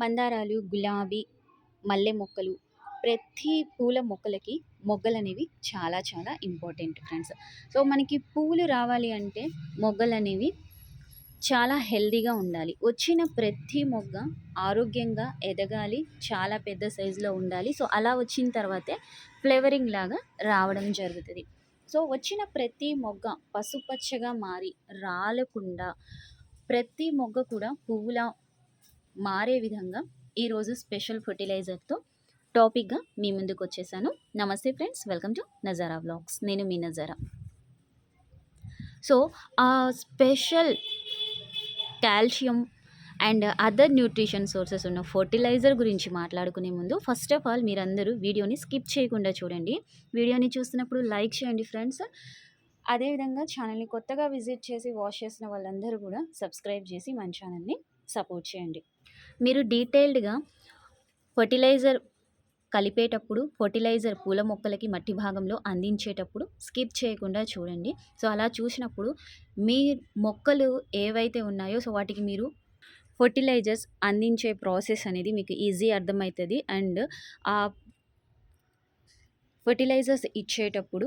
మందారాలు గులాబీ మల్లె మొక్కలు ప్రతి పూల మొక్కలకి మొగ్గలనేవి చాలా చాలా ఇంపార్టెంట్ ఫ్రెండ్స్ సో మనకి పూలు రావాలి అంటే మొగ్గలనేవి చాలా హెల్దీగా ఉండాలి. వచ్చిన ప్రతి మొగ్గ ఆరోగ్యంగా ఎదగాలి చాలా పెద్ద సైజులో ఉండాలి. సో అలా వచ్చిన తర్వాతే ఫ్లేవరింగ్ లాగా రావడం జరుగుతుంది. సో వచ్చిన ప్రతి మొగ్గ పసుపచ్చగా మారి రాలకుండా ప్రతి మొగ్గ కూడా పువ్వులా మారే విధంగా ఈరోజు స్పెషల్ ఫర్టిలైజర్తో టాపిక్గా మీ ముందుకు వచ్చేసాను. నమస్తే friends welcome to Nazara vlogs. నేను మీ నజారా. సో ఆ special calcium and other nutrition sources ఉన్న ఫర్టిలైజర్ గురించి మాట్లాడుకునే ముందు ఫస్ట్ ఆఫ్ ఆల్ మీరందరూ వీడియోని స్కిప్ చేయకుండా చూడండి. వీడియోని చూస్తున్నప్పుడు లైక్ చేయండి ఫ్రెండ్స్. అదేవిధంగా ఛానల్ని కొత్తగా విజిట్ చేసి వాచ్ చేసిన వాళ్ళందరూ కూడా సబ్స్క్రైబ్ చేసి మన ఛానల్ని సపోర్ట్ చేయండి. మీరు డీటెయిల్డ్గా ఫర్టిలైజర్ కలిపేటప్పుడు ఫర్టిలైజర్ పూల మొక్కలకి మట్టి భాగంలో అందించేటప్పుడు స్కిప్ చేయకుండా చూడండి. సో అలా చూసినప్పుడు మీ మొక్కలు ఏవైతే ఉన్నాయో సో వాటికి మీరు ఫర్టిలైజర్స్ అందించే ప్రాసెస్ అనేది మీకు ఈజీ అర్థమవుతుంది. అండ్ ఆ ఫర్టిలైజర్స్ ఇచ్చేటప్పుడు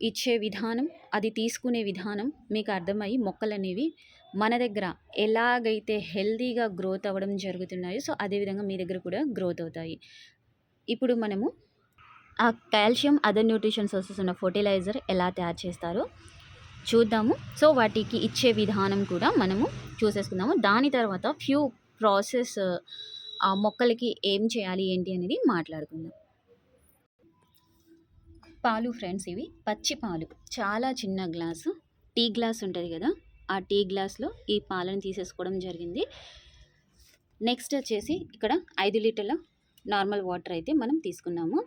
ఇచ్చే విధానం అది తీసుకునే విధానం మీకు అర్థమయ్యి మొక్కలు అనేవి మన దగ్గర ఎలాగైతే హెల్తీగా గ్రోత్ అవ్వడం జరుగుతున్నాయో సో అదేవిధంగా మీ దగ్గర కూడా గ్రోత్ అవుతాయి. ఇప్పుడు మనము ఆ కాల్షియం అదర్ న్యూట్రిషన్ సోర్సెస్ ఉన్న ఫర్టిలైజర్ ఎలా తయారు చేస్తారో చూద్దాము. సో వాటికి ఇచ్చే విధానం కూడా మనము చూసేసుకుందాము. దాని తర్వాత ఫ్యూ ప్రాసెస్ ఆ మొక్కలకి ఏం చేయాలి ఏంటి అనేది మాట్లాడుకుందాం. పాలు ఫ్రెండ్స్ ఇవి. పచ్చి పాలు చాలా చిన్న గ్లాసు. టీ గ్లాస్ ఉంటుంది కదా? ఆ టీ గ్లాస్లో ఈ పాలను తీసేసుకోవడం జరిగింది. నెక్స్ట్ వచ్చేసి ఇక్కడ ఐదు లీటర్ల నార్మల్ వాటర్ అయితే మనం తీసుకున్నాము.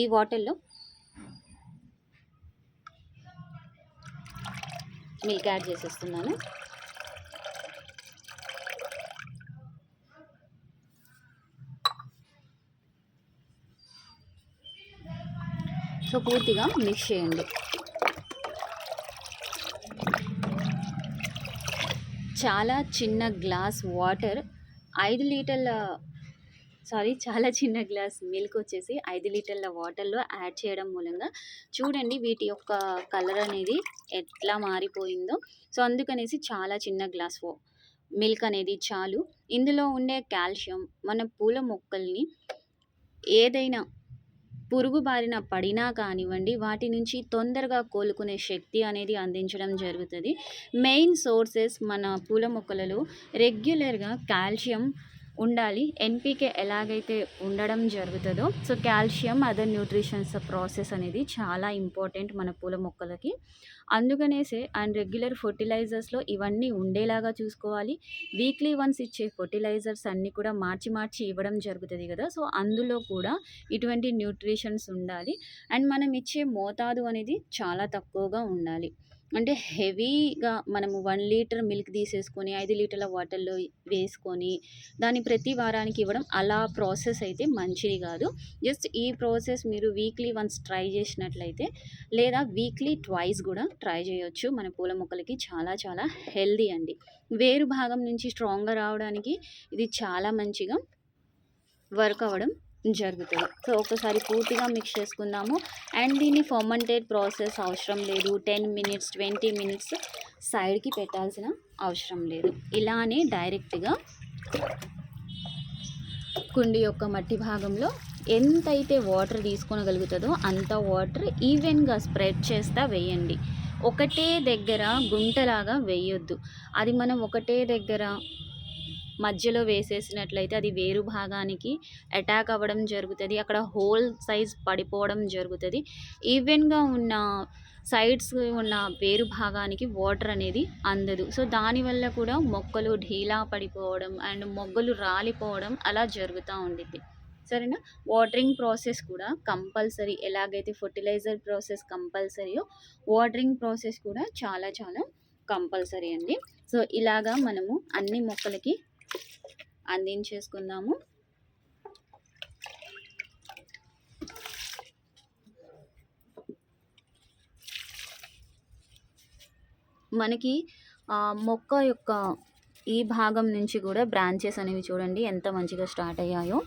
ఈ వాటర్లో మిల్క్ యాడ్ చేసేస్తున్నాను. సో పూర్తిగా మిక్స్ చేయండి. చాలా చిన్న గ్లాస్ వాటర్ ఐదు లీటర్ల సారీ చాలా చిన్న గ్లాస్ మిల్క్ వచ్చేసి ఐదు లీటర్ల వాటర్లో యాడ్ చేయడం మూలంగా చూడండి వీటి యొక్క కలర్ అనేది ఎట్లా మారిపోయిందో. సో అందుకనేసి చాలా చిన్న గ్లాస్ మిల్క్ అనేది చాలు. ఇందులో ఉండే కాల్షియం మన పూల మొక్కల్ని ఏదైనా పురుగు బారిన పడినా కానివ్వండి వాటి నుంచి తొందరగా కోలుకునే శక్తి అనేది అందించడం జరుగుతుంది. మెయిన్ సోర్సెస్ మన పూల మొక్కలలో రెగ్యులర్గా కాల్షియం ఉండాలి. ఎన్పికే ఎలాగైతే ఉండడం జరుగుతుందో so calcium other nutritions process అనేది చాలా ఇంపార్టెంట్ మన పూల మొక్కలకి. అందుకనేసే అండ్ రెగ్యులర్ ఫర్టిలైజర్స్లో ఇవన్నీ ఉండేలాగా చూసుకోవాలి. వీక్లీ వన్స్ ఇచ్చే ఫర్టిలైజర్స్ అన్నీ కూడా మార్చి మార్చి ఇవ్వడం జరుగుతుంది కదా. సో అందులో కూడా ఇటువంటి న్యూట్రిషన్స్ ఉండాలి. అండ్ మనం ఇచ్చే మోతాదు అనేది చాలా తక్కువగా ఉండాలి. అంటే హెవీగా మనము వన్ లీటర్ మిల్క్ తీసేసుకొని ఐదు లీటర్ల వాటర్లో వేసుకొని దాన్ని ప్రతి వారానికి ఇవ్వడం అలా ప్రాసెస్ అయితే మంచిది కాదు. జస్ట్ ఈ ప్రాసెస్ మీరు వీక్లీ వన్స్ ట్రై చేసినట్లయితే లేదా వీక్లీ ట్వైస్ కూడా ట్రై చేయొచ్చు. మన పూల మొక్కలకి చాలా చాలా హెల్దీ అండి. వేరు భాగం నుంచి స్ట్రాంగ్గా రావడానికి ఇది చాలా మంచిగా వర్క్ అవ్వడం జరుగుతుంది. సో ఒకసారి పూర్తిగా మిక్స్ చేసుకుందాము. అండ్ దీన్ని ఫర్మంటెడ్ ప్రాసెస్ అవసరం లేదు. టెన్ మినిట్స్ ట్వంటీ మినిట్స్ సైడ్కి పెట్టాల్సిన అవసరం లేదు. ఇలానే డైరెక్ట్గా కుండి యొక్క మట్టి భాగంలో ఎంతైతే వాటర్ తీసుకోగలుగుతుందో అంత వాటర్ ఈవెన్గా స్ప్రెడ్ చేస్తా వేయండి. ఒకటే దగ్గర గుంటలాగా వేయొద్దు. అది మనం ఒకటే దగ్గర మధ్యలో వేసేసినట్లయితే అది వేరు భాగానికి అటాక్ అవ్వడం జరుగుతుంది. అక్కడ హోల్ సైజ్ పడిపోవడం జరుగుతుంది. ఈవెన్గా ఉన్న సైడ్స్ ఉన్న వేరు భాగానికి వాటర్ అనేది అందదు. సో దానివల్ల కూడా మొక్కలు ఢీలా పడిపోవడం అండ్ మొగ్గలు రాలిపోవడం అలా జరుగుతూ ఉండిద్ది. సరేనా? వాటరింగ్ ప్రాసెస్ కూడా కంపల్సరీ ఎలాగైతే ఫర్టిలైజర్ ప్రాసెస్ కంపల్సరీయో వాటరింగ్ ప్రాసెస్ కూడా చాలా చాలా కంపల్సరీ అండి. సో ఇలాగా మనము అన్ని మొక్కలకి అందించేసుకుందాము. మనకి మొక్క యొక్క ఈ భాగం నుంచి కూడా బ్రాంచెస్ అనేవి చూడండి ఎంత మంచిగా స్టార్ట్ అయ్యాయో.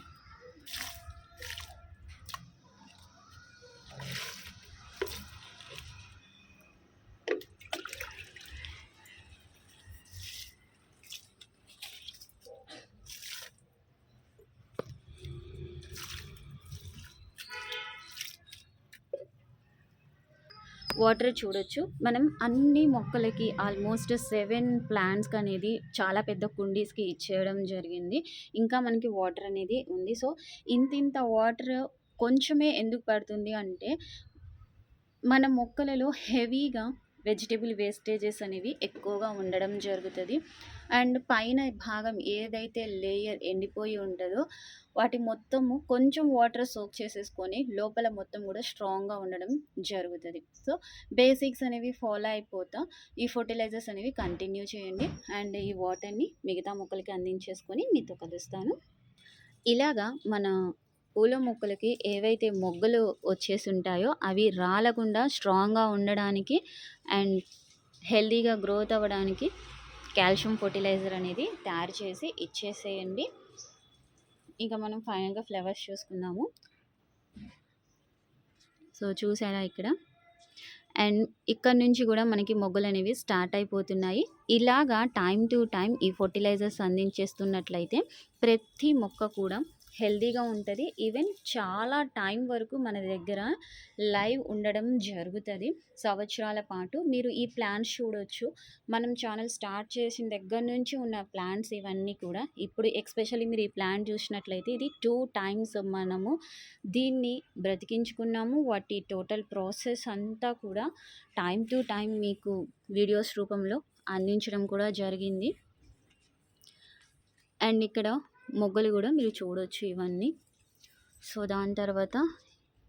వాటర్ చూడొచ్చు. మనం అన్ని మొక్కలకి ఆల్మోస్ట్ సెవెన్ ప్లాంట్స్కి అనేది చాలా పెద్ద కుండీస్కి ఇచ్చేయడం జరిగింది. ఇంకా మనకి వాటర్ అనేది ఉంది. సో ఇంత ఇంత వాటర్ కొంచెమే ఎందుకు పడుతుంది అంటే మన మొక్కలలో హెవీగా వెజిటేబుల్ వేస్టేజెస్ అనేవి ఎక్కువగా ఉండడం జరుగుతుంది. అండ్ పైన భాగం ఏదైతే లేయర్ ఎండిపోయి ఉంటుందో వాటి మొత్తము కొంచెం వాటర్ సోక్ చేసేసుకొని లోపల మొత్తం కూడా స్ట్రాంగ్గా ఉండడం జరుగుతుంది. సో బేసిక్స్ అనేవి ఫాలో అయిపోతా. ఈ ఫర్టిలైజర్స్ అనేవి కంటిన్యూ చేయండి. అండ్ ఈ వాటర్ని మిగతా మొక్కలకి అందించేసుకొని మీతో కలుస్తాను. ఇలాగా మన పూల మొక్కలకి ఏవైతే మొగ్గలు వచ్చేసి ఉంటాయో అవి రాలకుండా స్ట్రాంగ్గా ఉండడానికి అండ్ హెల్దీగా గ్రోత్ అవ్వడానికి కాల్షియం ఫర్టిలైజర్ అనేది తయారు చేసి ఇచ్చేసేయండి. ఇంకా మనం ఫైనల్గా ఫ్లవర్స్ చూసుకుందాము. సో చూసారా ఇక్కడ? అండ్ ఇక్కడ నుంచి కూడా మనకి మొగ్గలు అనేవి స్టార్ట్ అయిపోతున్నాయి. ఇలాగా టైం టు టైం ఈ ఫర్టిలైజర్స్ అందించేస్తున్నట్లయితే ప్రతి మొక్క కూడా హెల్దీగా ఉంటుంది. ఈవెన్ చాలా టైం వరకు మన దగ్గర లైవ్ ఉండడం జరుగుతుంది. సంవత్సరాల పాటు మీరు ఈ ప్లాన్స్ చూడొచ్చు. మనం ఛానల్ స్టార్ట్ చేసిన దగ్గర నుంచి ఉన్న ప్లాన్స్ ఇవన్నీ కూడా ఇప్పుడు ఎక్స్పెషల్లీ మీరు ఈ ప్లాన్ చూసినట్లయితే ఇది టూ టైమ్స్ మనము దీన్ని బ్రతికించుకున్నాము. వాటి టోటల్ ప్రాసెస్ అంతా కూడా టైం టు టైం మీకు వీడియోస్ రూపంలో అందించడం కూడా జరిగింది. అండ్ ఇక్కడ మొగ్గలు కూడా మీరు చూడొచ్చు ఇవన్నీ. సో దాని తర్వాత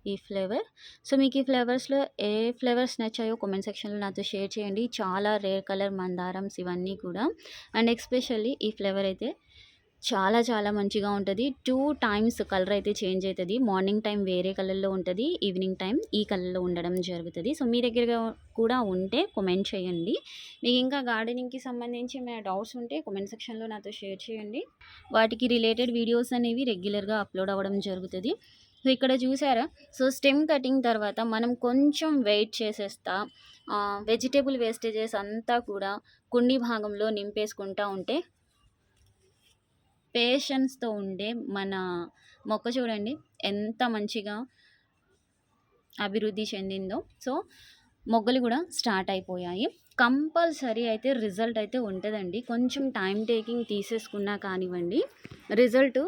ఈ ఫ్లేవర్. సో మీకు ఈ ఫ్లేవర్స్లో ఏ ఫ్లేవర్స్ నచ్చాయో కామెంట్ సెక్షన్లో నాతో షేర్ చేయండి. చాలా రేర్ కలర్ మందారమ్స్ ఇవన్నీ కూడా. అండ్ ఎక్స్పెషల్లీ ఈ ఫ్లేవర్ అయితే చాలా చాలా మంచిగా ఉంటుంది. టూ టైమ్స్ కలర్ అయితే చేంజ్ అవుతుంది మార్నింగ్ టైం వేరే కలర్లో ఉంటుంది. ఈవినింగ్ టైం ఈ కలర్లో ఉండడం జరుగుతుంది. సో మీ దగ్గర కూడా ఉంటే కామెంట్ చేయండి. మీకు ఇంకా గార్డెనింగ్కి సంబంధించి ఏమైనా డౌట్స్ ఉంటే కామెంట్ సెక్షన్లో నాతో షేర్ చేయండి. వాటికి రిలేటెడ్ వీడియోస్ అనేవి రెగ్యులర్గా అప్లోడ్ అవ్వడం జరుగుతుంది. సో ఇక్కడ చూసారా? సో స్టెమ్ కటింగ్ తర్వాత మనం కొంచెం వెయిట్ చేసేస్తా వెజిటేబుల్ వేస్టేజెస్ అంతా కూడా కుండీ భాగంలో నింపేసుకుంటా ఉంటే పేషెన్స్తో ఉండే మన మొక్క చూడండి ఎంత మంచిగా అభివృద్ధి చెందిందో. సో మొగ్గలు కూడా స్టార్ట్ అయిపోయాయి. కంపల్సరీ అయితే రిజల్ట్ అయితే ఉంటుందండి. కొంచెం టైం టేకింగ్ తీసేసుకున్నా కానివ్వండి రిజల్ట్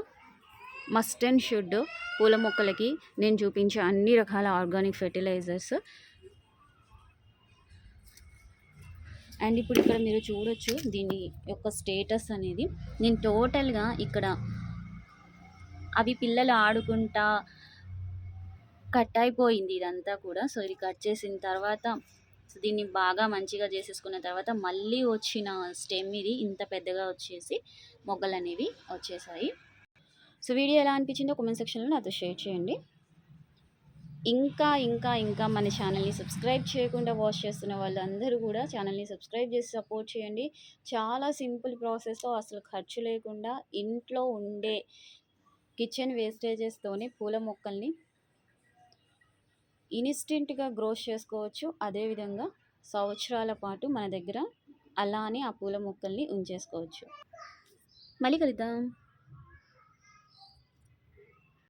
మస్ట్ అండ్ షుడ్ పూల మొక్కలకి నేను చూపించే అన్ని రకాల ఆర్గానిక్ ఫెర్టిలైజర్స్ అండ్ ఇప్పుడు ఇక్కడ మీరు చూడొచ్చు దీని యొక్క స్టేటస్ అనేది. నేను టోటల్గా ఇక్కడ అవి పిల్లలు ఆడుకుంటా కట్ అయిపోయింది ఇదంతా కూడా. సో ఇది కట్ చేసిన తర్వాత సో దీన్ని బాగా మంచిగా చేసేసుకున్న తర్వాత మళ్ళీ వచ్చిన స్టెమ్ ఇది ఇంత పెద్దగా వచ్చేసి మొగ్గలు అనేవి వచ్చేసాయి. సో వీడియో ఎలా అనిపించిందో కామెంట్ సెక్షన్లో నాతో షేర్ చేయండి. ఇంకా ఇంకా ఇంకా మన ఛానల్ని సబ్స్క్రైబ్ చేయకుండా వాచ్ చేస్తున్న వాళ్ళందరూ కూడా ఛానల్ని సబ్స్క్రైబ్ చేసి సపోర్ట్ చేయండి. చాలా సింపుల్ ప్రాసెస్తో అసలు ఖర్చు లేకుండా ఇంట్లో ఉండే కిచెన్ వేస్టేజెస్తోనే పూల మొక్కల్ని ఇన్స్టెంట్గా గ్రోస్ చేసుకోవచ్చు. అదేవిధంగా సంవత్సరాల పాటు మన దగ్గర అలానే ఆ పూల మొక్కల్ని ఉంచేసుకోవచ్చు. మళ్ళీ కలుద్దాం.